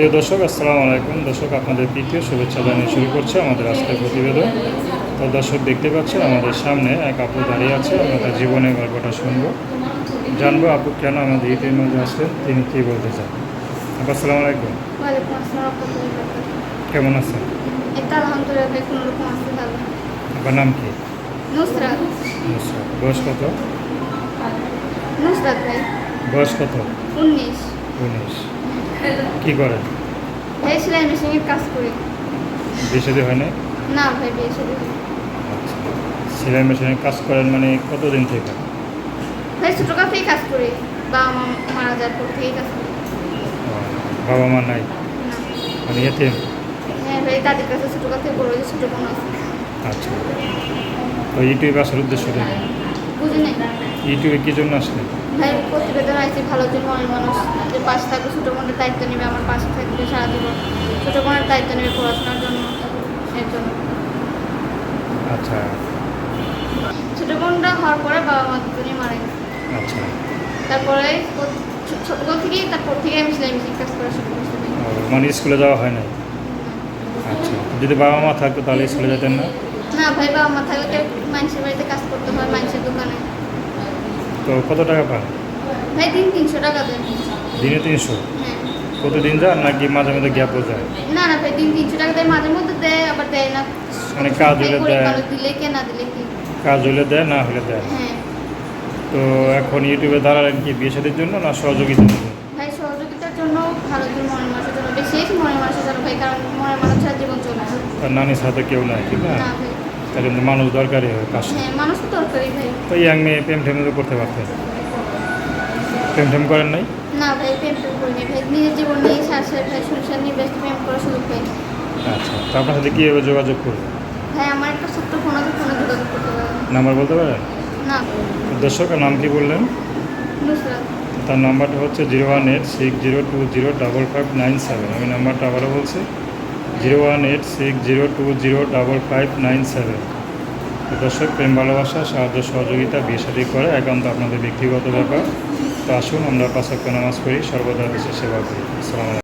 প্রিয় দর্শক আসসালামু আলাইকুম। দর্শক আপনাদের প্রীতীয় শুভেচ্ছা জানিয়ে শুরু করছে আমাদের আজকের প্রতিবেদন। তো দর্শক দেখতে পাচ্ছেন আমাদের সামনে এক আপু দাঁড়িয়ে আছে আমরা তার জীবনের গল্পটা শুনব। জানব আপু কেন আমাদের ইউটিউবের মধ্যে আসলেন তিনি কী বলতে চান? আপু আসসালামু আলাইকুম। কেমন আছেন? আপনার নাম কি। বয়স কত? বয়স কত? উনিশ। উনিশ। কী করে? ভাই সেলাই মেশিনের কাজ করি। বেশি হয় না না ভাই বিয়ে আচ্ছা। সেলাই মেশিনের কাজ করেন মানে কতদিন থেকে? ভাই ছোটোকাল থেকেই কাজ করি। বাবা মা মারা যাওয়ার পর থেকেই কাজ করি। বাবা মা নাই? মানে এতিম? হ্যাঁ ভাই দাদির কাছে ছোটোকাল থেকে বড় ছোটো বোন আছে। আচ্ছা। তো ইউটিউবে আসার উদ্দেশ্য বুঝি নাই। ইউটিউবে কী জন্য আসলে? ভাই প্রতিবেদন আছে ভালো জন্য অনেক মানুষ যে পাশে থাকবে ছোটো বোনের দায়িত্ব নেবে আমার পাশে থাকবে সারা জীবন। ছোটো বোনের দায়িত্ব নেবে পড়াশোনার জন্য এর জন্য। আচ্ছা। ছোটো বোনটা হওয়ার পরে বাবা মা দুজনেই মারা গেছে। আচ্ছা। তারপরে ছোটবেলা থেকেই তারপর থেকে আমি সেলাই মেশিন কাজ করা শুরু করছি। মানে স্কুলে যাওয়া হয় না। আচ্ছা। যদি বাবা মা থাকতো তাহলে স্কুলে যেতেন না? না ভাই বাবা মা থাকলে কেউ মানুষের বাড়িতে কাজ করতে হয় মানুষের দোকানে। তো কত টাকা পান ভাই দিন তিনশো টাকা দেন দিনে তিনশো? হ্যাঁ। প্রতিদিন যান নাকি মাঝে গ্যাপও যায়? না না ভাই দিন তিনশো টাকা দেয় মাঝে মধ্যে দেয় আবার দেয় না। মানে কাজ হলে দেয়। দিলে কে না দিলে কি? কাজ হলে দেয় না হলে দেয়? হ্যাঁ। তো এখন ইউটিউবে দাঁড়ালেন কি বিয়ে জন্য না সহযোগিতার জন্য? ভাই সহযোগিতার জন্য ভালো জন্য মনের মানুষের জন্য। বেশি মনের মানুষের জন্য ভাই কারণ মনের মানুষ ছাড়া জীবন চলে না। নানির সাথে কেউ নাই ঠিক না? তার জন্য মানুষ দরকারই হয় হ্যাঁ মানুষ তো দরকারি ভাই। তো ইয়াং মেয়ে প্রেম টেম তো করতে পারতেন প্রেম টেম করেন নাই? না ভাই প্রেম টেম করিনি ভাই। নিজের জীবন নিয়ে শ্বাসের ভাই সংসার নিয়ে ব্যস্ত প্রেম করা সুযোগ পাই আচ্ছা তো আপনার সাথে কীভাবে যোগাযোগ করবেন ভাই আমার একটা ছোট্ট ফোন আছে ফোনে যোগাযোগ করতে পারবেন নাম্বার বলতে পারেন? না। দর্শকের নাম কি বললেন? নুসরাত। তার নাম্বারটা হচ্ছে zero one eight six zero two zero double five nine seven. আমি নাম্বারটা আবারও বলছি। Zero one eight six zero two zero double five nine seven. দর্শক, প্রেম, ভালোবাসা, সাহায্য, সহযোগিতা, বিয়ে শাদী করে একান্ত আপনাদের ব্যক্তিগত ব্যাপার। তো আসুন, আমরা পাঁচক্য নামাজ করি সর্বদা দেশের সেবা করি। আসসালামু আলাইকুম।